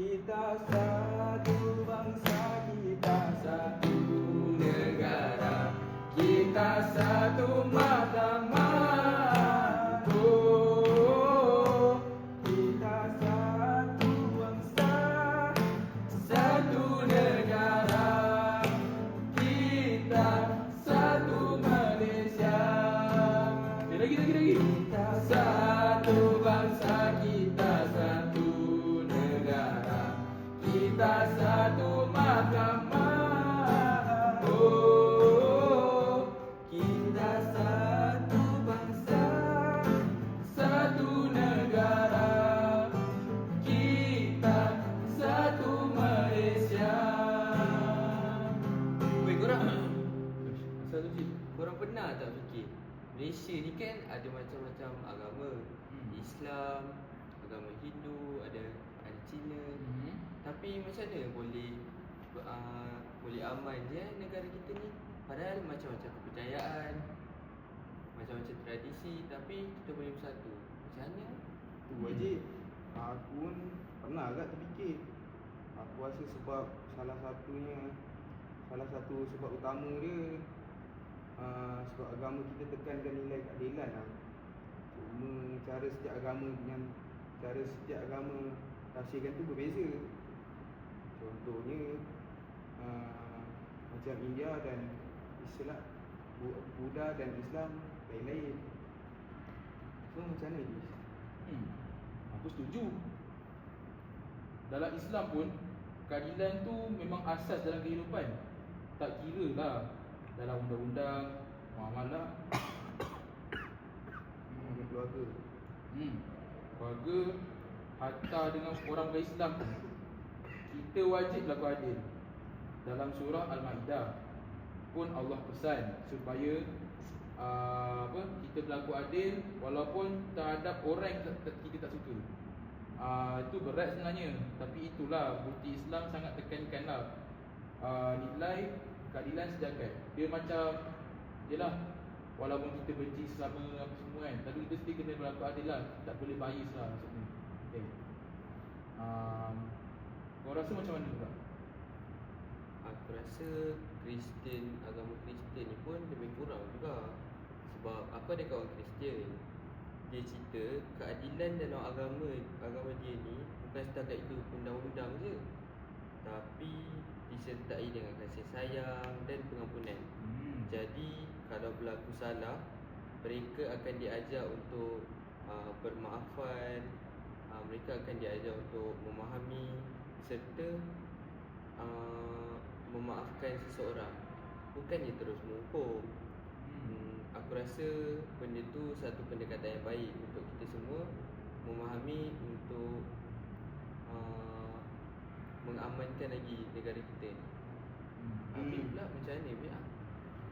Kita satu bangsa, kita satu negara. Kita satu mahkamah Tapi macam mana boleh uh, Boleh aman je eh, negara kita ni? Padahal macam-macam kepercayaan Macam-macam tradisi Tapi kita boleh bersatu. Macam mana? Tu wajib. Aku pun pernah agak terfikir. Aku rasa sebab salah satunya Salah satu sebab utama dia uh, Sebab agama kita tekankan nilai keadilan lah. Cuma cara setiap agama dengan Cara setiap agama tafsirkan tu berbeza Contohnya uh, Macam India dan Islam Bu- Buddha dan Islam lain-lain So macam mana Idris? Hmm. Aku setuju. Dalam Islam pun keadilan tu memang asas dalam kehidupan. Tak kira lah dalam undang-undang, muamalah, Dengan keluarga hmm, keluarga, hatta dengan orang berislam pun. Kita wajib berlaku adil. Dalam surah Al-Maidah pun Allah pesan supaya uh, apa kita berlaku adil walaupun terhadap orang kita tak suka. Uh, itu berat sebenarnya tapi itulah bukti Islam sangat tekankanlah uh, nilai keadilan sejagat. Dia macam yalah walaupun kita benci selama apa semua kan tapi kita kena berlaku adil lah tak boleh bias lah maksudnya. Okay. Um, kau rasa macam mana pula? Aku rasa Kristian Agama Kristian ni pun lebih kurang juga. Sebab aku ada kawan Kristian Dia cerita keadilan dalam agama Agama dia ni Bukan setakat itu undang-undang je. Tapi disertai dengan kasih sayang dan pengampunan. Hmm. Jadi kalau berlaku salah Mereka akan diajar untuk uh, bermaafan. Uh, Mereka akan diajar untuk memahami Serta uh, memaafkan seseorang Bukannya terus menghukum Hmm. hmm, Aku rasa benda tu satu pendekatan yang baik untuk kita semua Memahami untuk uh, mengamankan lagi negara kita ni Hmm. Tapi Hmm. pula macam mana Bil? Ah,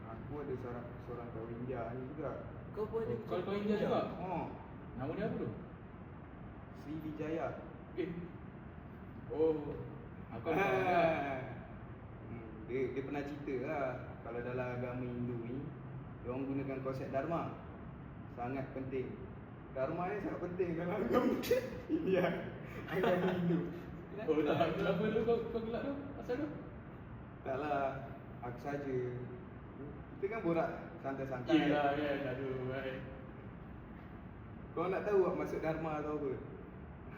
Aku ada seorang seorang kawan India ni juga. Kau pun ada Oh, kau kau India juga? Oh, Nama dia apa tu? Sri Vijaya. Eh. Oh. Aku juga. Hmm, dia dia pernah cerita lah kalau dalam agama Hindu ni dia orang gunakan konsep dharma. Sangat penting. Dharma ni sangat penting dalam agama India. Agama Hindu. Oh tak, kenapa tu kau kau gelak tu? Asal tu? Taklah, aku saja. Kita kan borak santai-santai. Yelah kan, aduh. Kau nak tahu apa maksud dharma atau apa?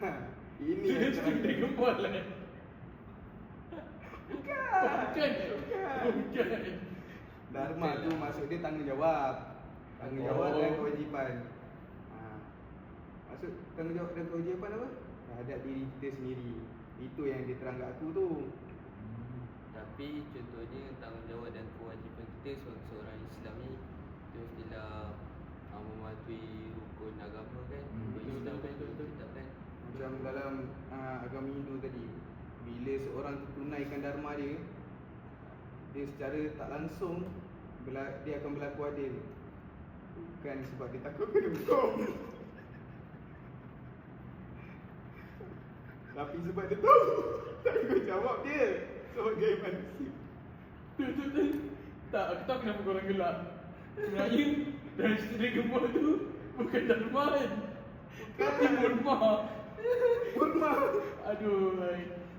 Ha, ini Dia yang cerita lah. Bukan. Bukan. Bukan. Bukan. Dharma tu maksud dia tanggungjawab. Tanggungjawab Oh. dan kewajipan. Ha. Maksud tanggungjawab dan kewajipan apa? Terhadap diri kita sendiri. Itu yang dia terang kat aku tu. Tapi contohnya tanggungjawab dan kewajipan kita sebagai seorang Islam ni Kita mestilah uh, mematuhi rukun agama kan Hmm, Rukun betul, Islam kan betul, betul. Dalam uh, agama Hindu tadi. Bila seorang tu tunaikan dharma dia, dia secara tak langsung dia akan berlaku adil. Bukan sebab dia takut kena hukum. Tapi sebab dia tahu tanggungjawab dia sebagai manusia. Tu tu tu. Tak, aku tahu kenapa korang gelak. Sebenarnya dari cerita gempal tu bukan darman. Tapi murma. Kurma. Aduh.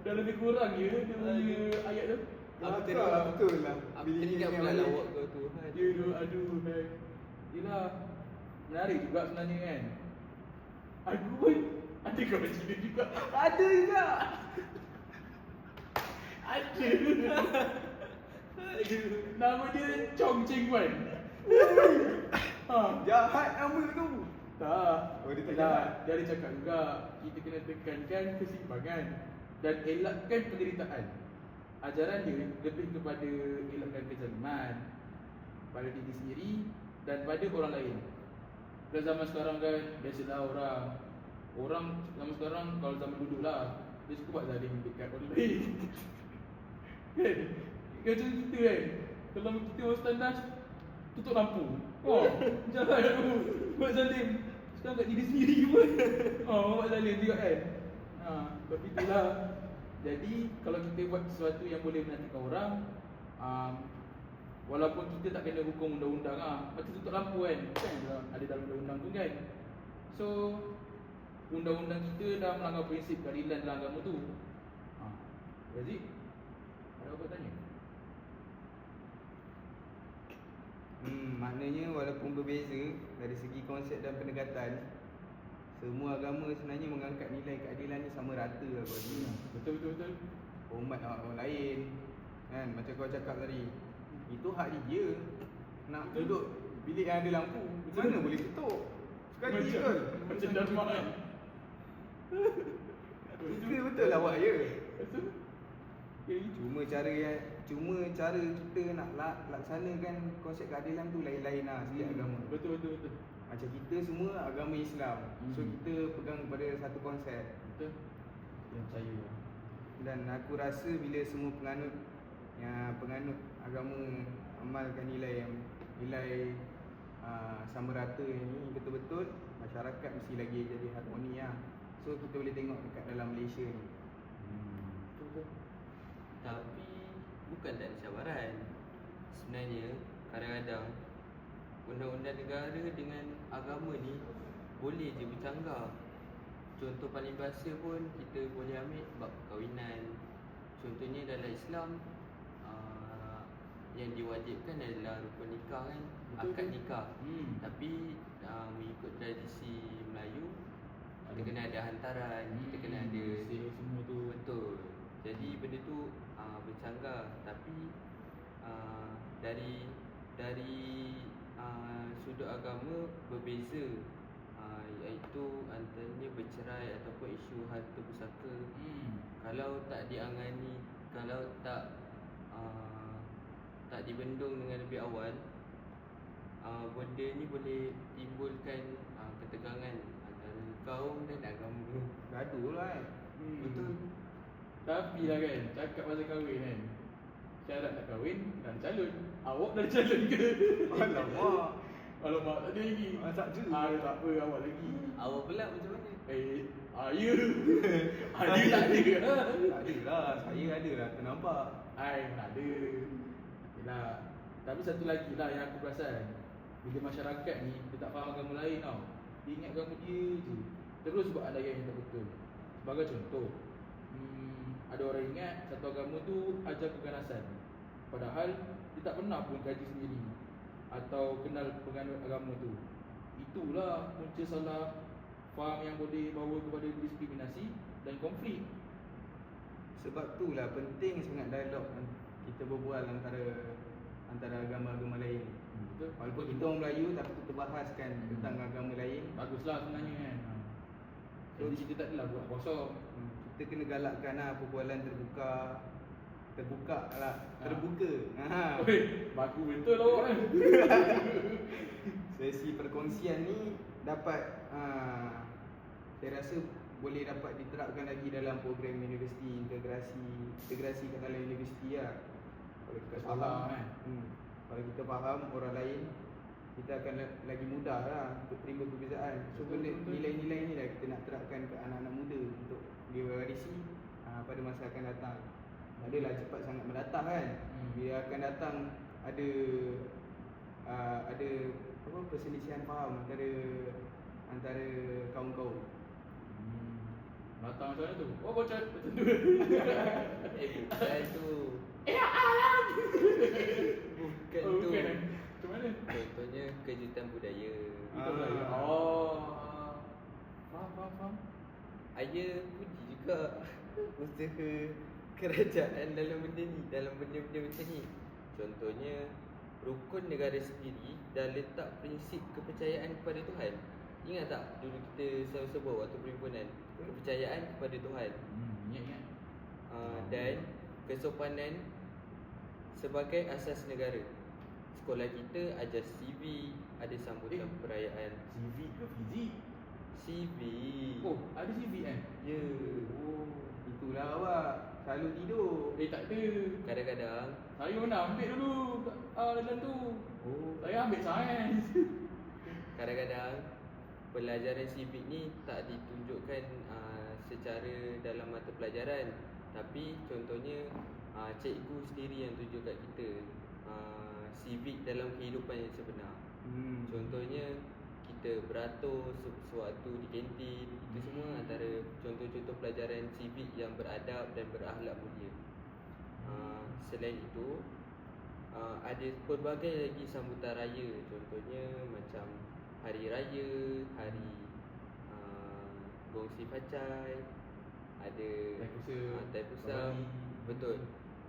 Dah lebih kurang ya dia punya ayat tu Aku teringat lah, betul lah. Aku teringat ingat pula lawak kau Tuhan Ya tu aduh hai. Yelah Menarik juga sebenarnya kan Aku pun Ada kawan Cina juga Ada juga Ada Aduh Nama dia Chong Cheng Wan ha. Jahat nama tu. Tak. Oh, dia tak jahat. Dia ada cakap juga Kita kena tekankan kesimpangan Dan elakkan penderitaan. Ajaran dia lebih kepada elakkan kezaliman Pada diri sendiri Dan pada orang lain. Dan zaman sekarang kan Biasalah orang. Orang zaman sekarang Kalau zaman dulu lah Dia suka buat zalim dekat orang lain. Kan? Macam kita kan Kalau kita orang standar Tutup lampu Oh. Jalan tu Buat zalim. Sekarang kat diri sendiri pun. Oh buat zalim juga kan Ha Sebab itulah. Jadi Kalau kita buat sesuatu yang boleh menantikan orang um, Walaupun kita tak kena hukum undang-undang lah Macam tutup lampu kan? Kan? Dalam- ada dalam undang-undang tu kan? So Undang-undang kita dah melanggar prinsip keadilan dalam agama tu. Ha. Razik Ada apa tanya? Hmm, maknanya walaupun berbeza dari segi konsep dan pendekatan semua agama sebenarnya mengangkat nilai keadilan ni sama rata lah bagi Hmm. Betul betul betul. Hormat orang, orang lain kan? Macam kau cakap tadi. Itu hak dia nak Betul. duduk bilik yang ada lampu. Betul. mana boleh tutup sekali Macam kan Macam Dharma kan kita betul lah awak ya. Betul Ya itu cuma cara yang cuma cara kita nak lak, laksanakan konsep keadilan tu lain-lain lah setiap agama Betul betul betul macam kita semua agama Islam so Hmm. kita pegang kepada satu konsep Betul Yang percaya dan aku rasa bila semua penganut yang penganut agama amalkan nilai yang nilai uh, sama rata ni betul-betul masyarakat mesti lagi jadi harmoni lah. So kita boleh tengok dekat dalam Malaysia ni. Hmm. Tapi bukan tak ada cabaran. Sebenarnya kadang-kadang Undang-undang negara dengan agama ni Boleh je bercanggah. Contoh paling biasa pun kita boleh ambil bab perkahwinan. Contohnya dalam Islam uh, Yang diwajibkan adalah rukun nikah kan? Betul Akad nikah. Hmm. Tapi uh, mengikut tradisi Melayu Kita Ada- kena ada hantaran Kita kena Hmm, ada Sale semua tu. Betul. Jadi benda tu uh, bercanggah tapi uh, dari dari uh, sudut agama berbeza uh, iaitu antaranya bercerai ataupun isu harta pusaka. hmm. Kalau tak diangani, kalau tak uh, tak dibendung dengan lebih awal uh, benda ni boleh timbulkan uh, ketegangan antara kaum dan agama. Gaduh lah kan. Hmm. Betul. Tapi lah kan Cakap pasal kahwin kan Syarat nak kahwin ada calon Awak dah ada calon ke? Alamak. Alamak tak ada lagi Ah, tak je. Ah, tak apa awak lagi Awak pula macam mana? Eh Ah ya Ah dia tak ada Tak ada lah. Saya ada lah ternampak. Ai tak ada Yelah Tapi satu lagi lah yang aku perasan Bila masyarakat ni Dia tak faham agama lain tau Dia ingat agama dia je Terus buat ada yang tak betul Sebagai contoh Ada orang ingat Satu agama tu Ajar keganasan Padahal Dia tak pernah pun kaji sendiri Atau kenal penganut agama tu Itulah punca salah Faham yang boleh bawa kepada diskriminasi Dan konflik Sebab tu lah penting sangat dialog kan. kita berbual antara antara agama-agama lain. Betul? Walaupun kita orang Melayu tapi kita bahaskan Hmm. tentang agama lain. Baguslah sebenarnya kan ha. Jadi kita tak adalah buat kosong Hmm, Kita kena galakkan lah perbualan terbuka. Terbuka lah Ha. Terbuka. Ha. Oi, baku betul lah awak. Kan Sesi perkongsian ni dapat ha, Saya rasa boleh dapat diterapkan lagi dalam program universiti Integrasi Integrasi kat dalam universiti lah. Kalau kita Faham, faham. kan? hmm, Kalau kita faham orang lain kita akan la- lagi mudah lah untuk terima perbezaan. So Betul, benda nilai-nilai ni lah kita nak terapkan ke anak-anak muda Untuk dia warisi ha, pada masa akan datang Adalah cepat sangat mendatang kan Hmm. Dia akan datang ada uh, ada apa perselisihan faham antara antara kaum-kaum. hmm. datang macam mana tu? Oh bocor macam tu. Eh bukan tu eh alam. Bukan oh, tu bukan. eh? Macam mana? Contohnya kejutan budaya Kita Ah. belajar. Oh. Faham, faham, faham. Ayah puji juga usaha kerajaan dalam benda ni Dalam benda-benda macam ni Contohnya Rukun negara sendiri dah letak prinsip kepercayaan kepada Tuhan Ingat tak dulu kita selalu sebut waktu perhimpunan Kepercayaan kepada Tuhan Hmm, ingat ingat. uh, Dan kesopanan sebagai asas negara Sekolah kita ajar CV, ada sambutan Eh. perayaan CV ke fizik? CV Oh, ada CV kan? Ya Oh. Itulah awak Selalu tidur Eh tak ada. Kadang-kadang Saya pernah ambil dulu ah, dalam tu. Oh Saya ambil sains. Kadang-kadang pelajaran civic ni tak ditunjukkan uh, secara dalam mata pelajaran tapi contohnya uh, cikgu sendiri yang tunjuk kat kita uh, civic dalam kehidupan yang sebenar. hmm. Contohnya kita beratur se- sewaktu di kantin itu semua antara pelajaran civic yang beradab dan berakhlak mulia. Uh, selain itu uh, ada pelbagai lagi sambutan raya contohnya macam hari raya, hari uh, gongsi pacai, ada Taipusa, uh, taipusam. Bali. Betul.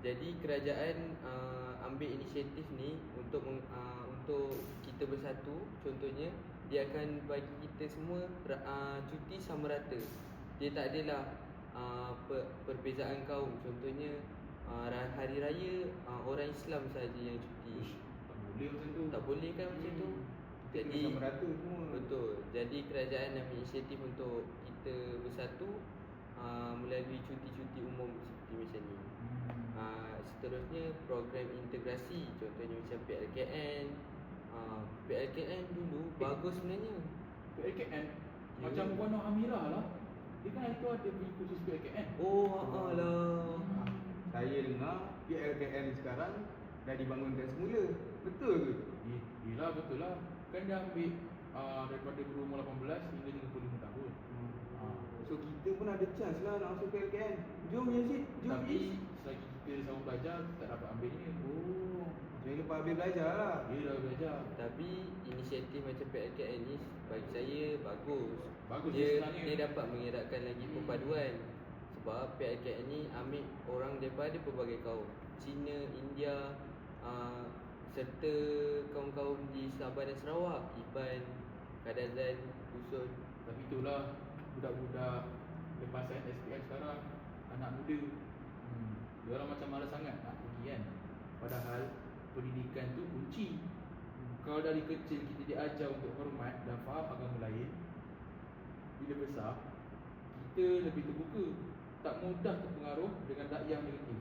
Jadi kerajaan uh, ambil inisiatif ni untuk uh, untuk kita bersatu contohnya dia akan bagi kita semua uh, cuti sama rata. Dia tak adalah uh, per, perbezaan kaum contohnya uh, hari raya uh, orang Islam saja yang cuti. Tak boleh macam tu. Tak boleh kan macam tu? Kita Jadi rata semua Betul. Jadi kerajaan ambil inisiatif untuk kita bersatu uh, melalui cuti-cuti umum seperti macam ni. Hmm. Uh, seterusnya program integrasi contohnya macam PLKN. Uh, PLKN dulu bagus sebenarnya. PLKN Ya. macam Puan Amirah lah. Dia kan itu ada pergi kursus PLKN. Oh, ha lah. Ah, Saya dengar PLKN sekarang dah dibangunkan semula Betul ke? Eh, yelah betul lah. Kan dia ambil uh, daripada berumur 18 hingga 35 tahun. Ah. So kita pun ada chance lah nak masuk PLKN Jom Yazid, jom Tapi selagi kita sama belajar, tak dapat ambil ni. Oh Jangan lupa habis belajar lah Dia dah belajar. Tapi inisiatif macam PLKN ni bagi saya bagus. Bagus dia sebenarnya. dia dapat mengeratkan lagi Hmm. perpaduan. Sebab PLKN ni ambil orang daripada pelbagai kaum. Cina, India, uh, serta kaum-kaum di Sabah dan Sarawak, Iban, Kadazan, Dusun. Tapi itulah budak-budak lepasan SPM sekarang anak muda. Hmm. Dia orang macam malas sangat nak pergi kan. Padahal pendidikan tu kunci. Kalau dari kecil kita diajar untuk hormat dan faham agama lain, bila besar kita lebih terbuka, tak mudah terpengaruh dengan dakwah negatif.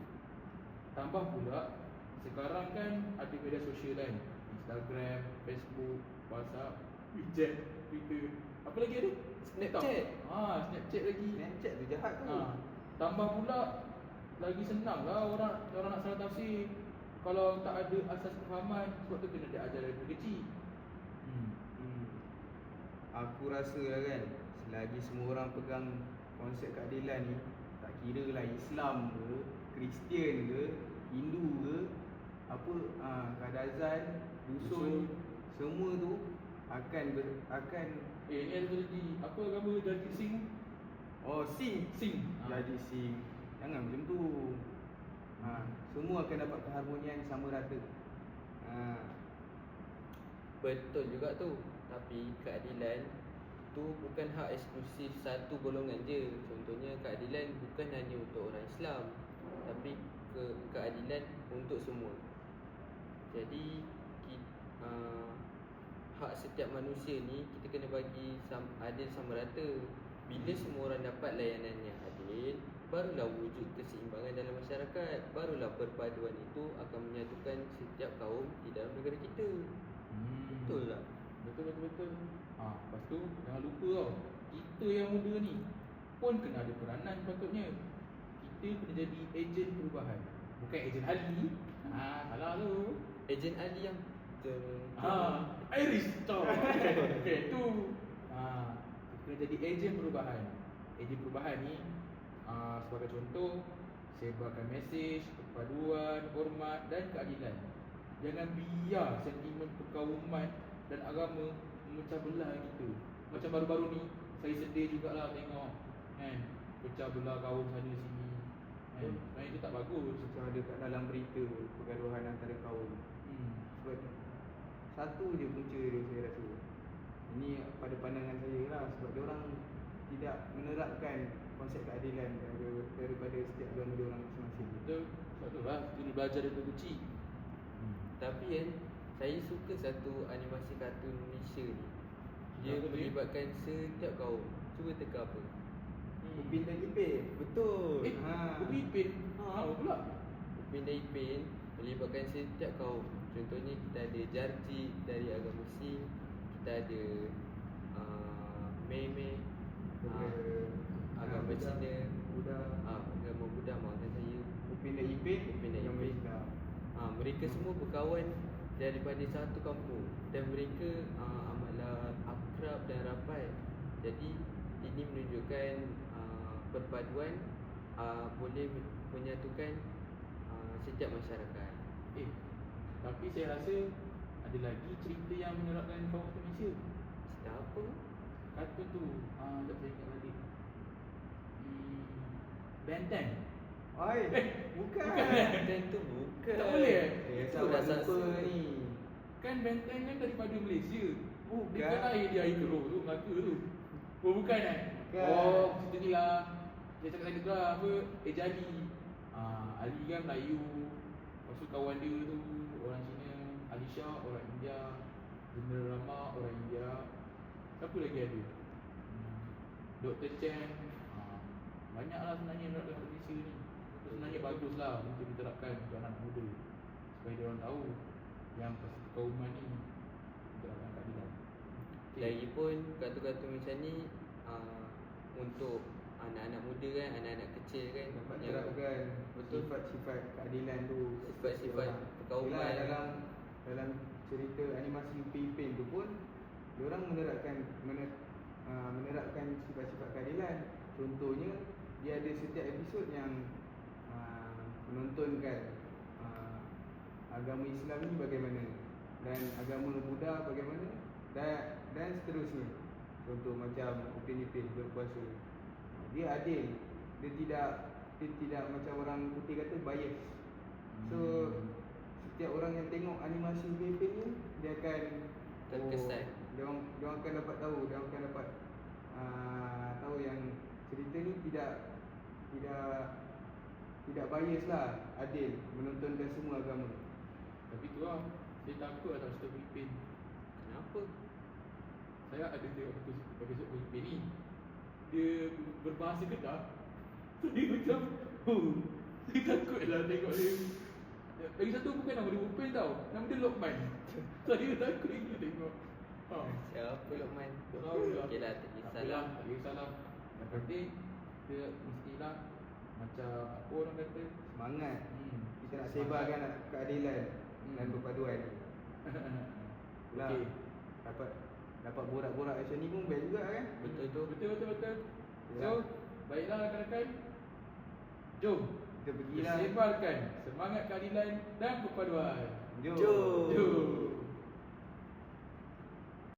Tambah pula sekarang kan ada media sosial kan, Instagram, Facebook, WhatsApp, WeChat, Twitter, apa lagi ada? Snapchat. Ah, Snapchat lagi. Snapchat tu jahat tu Ha, tambah pula lagi senang lah orang orang nak salah tafsir. Kalau tak ada asas kefahaman, sebab tu kena diajar dari kecil. Hmm. hmm. Aku rasa lah kan Selagi semua orang pegang konsep keadilan ni Tak kira lah Islam ke Kristian ke Hindu ke Apa ah Kadazan Dusun, Dusun. Semua tu akan ber, akan Eh, ni ada jadi apa agama jadi sing? oh sing Sing. Ha. jadi sing jangan macam tu ha, semua akan dapat keharmonian sama rata ha, Betul juga tu. Tapi keadilan tu bukan hak eksklusif satu golongan je. Contohnya keadilan bukan hanya untuk orang Islam, tapi ke keadilan untuk semua. Jadi ki, uh, hak setiap manusia ni kita kena bagi sam, adil sama rata. Bila semua orang dapat layanan yang adil, barulah wujud keseimbangan dalam masyarakat. Barulah perpaduan itu akan menyatukan setiap kaum di dalam negara kita. Hmm. Betul tak? Betul betul betul. Ha, lepas tu jangan lupa tau. Kita yang muda ni pun kena ada peranan patutnya. Kita kena jadi ejen perubahan. Bukan ejen Ali. Ha, salah tu. Ejen Ali yang Teng- Ha, Iris tau. Okey, tu. Ha, kita kena jadi ejen perubahan. ejen perubahan ni uh, sebagai contoh sebarkan mesej, perpaduan, hormat dan keadilan. Jangan biar sentimen perkauman dan agama memecah belah kita. Macam baru-baru ni saya sedih jugalah tengok kan pecah belah kaum sana sini. Kan? Dan itu tak bagus. Macam ada kat dalam berita pergaduhan antara kaum. Hmm. Sebab satu je punca dia saya rasa. Ini pada pandangan saya lah sebab dia orang tidak menerapkan konsep keadilan daripada, daripada setiap agama dia orang masing-masing. Betul. Sebab tu lah kita belajar daripada kecil. Hmm. Tapi kan saya suka satu animasi kartun Malaysia ni. Dia Apa dia? melibatkan setiap kaum. Cuba teka apa? Upin dan Ipin. Betul. Eh, ha. Upin. Ha, apa pula? Upin dan Ipin melibatkan setiap kaum. Contohnya kita ada Jarji dari agama Muslim, kita ada uh, ah, agama Buddha. Cina, Buddha. ah, agama Buddha maafkan saya. Upin dan Ipin. Upin dan Ipin. Ah, mereka semua berkawan daripada satu kampung dan mereka ah, amatlah akrab dan rapat. Jadi ini menunjukkan ah, perpaduan ah, boleh menyatukan ah, setiap masyarakat. Eh, tapi saya rasa ada lagi cerita yang menerapkan kaum Malaysia. Cerita apa? Kartun tu, ah, tak saya ingat balik. Hmm, Ben 10. Oi, bukan. Dan tu bukan. Tak boleh eh? Eh, Itu dah lupa ni. Kan Ben 10 kan daripada Malaysia. Bukan. Dia kan lahir di air keruh tu, Melaka tu. Oh, bukan eh? Bukan. Oh, cerita ni lah. Dia cakap tadi tu lah, apa? Eh, jadi. Ah, Ali kan Melayu. Lepas tu kawan dia tu, orang Cina. Alisha, orang India. General Rama, orang India. Siapa lagi ada? Hmm, Dr. Chen. Ah, banyak lah sebenarnya yang dalam Malaysia ni. Sebenarnya bagus lah untuk diterapkan untuk anak muda. Supaya dia orang tahu yang pasti kauman ni terapkan keadilan. Lagipun kartun-kartun macam ni uh, untuk anak-anak muda kan, anak-anak kecil kan Dapat yang- terapkan Betul. sifat-sifat keadilan tu Sifat-sifat perkauman. Yelah, dalam dalam cerita animasi Upin Ipin tu pun Diorang menerapkan mener, uh, menerapkan sifat-sifat keadilan Contohnya dia ada setiap episod yang uh, menontonkan uh, agama Islam ni bagaimana dan agama Buddha bagaimana dan dan seterusnya. Contoh macam Upin Ipin berpuasa. Dia adil. Dia tidak dia tidak macam orang putih kata bias. So setiap orang yang tengok animasi Upin Ipin ni dia akan Terkesan. oh, dia orang dia orang akan dapat tahu, dia orang akan dapat uh, tahu yang cerita ni tidak tidak tidak bias lah, adil menontonkan semua agama. Tapi tu lah, saya takut lah tak cerita Filipin. Kenapa? Saya ada tengok episod episod Filipin ni. Dia berbahasa Kedah. Saya macam, oh, saya takut lah tengok dia. Lagi satu bukan nama dia Upin tau. Nama dia Lokman. Saya takut lagi tengok. Ha. Siapa Lokman? Tak tahu lah. Okey lah, tak Tak kisahlah. Tak kisahlah. Yang penting, dia mestilah macam apa orang kata. Semangat. Hmm. Kita nak sebarkan keadilan Hmm. dan perpaduan. Lah, Okey. dapat dapat borak-borak macam ni pun best juga kan? Betul tu. Betul betul betul. Ya. So, baiklah rakan-rakan. Jom Kita kita sebarkan semangat keadilan dan perpaduan. Jom. Jom. Jom.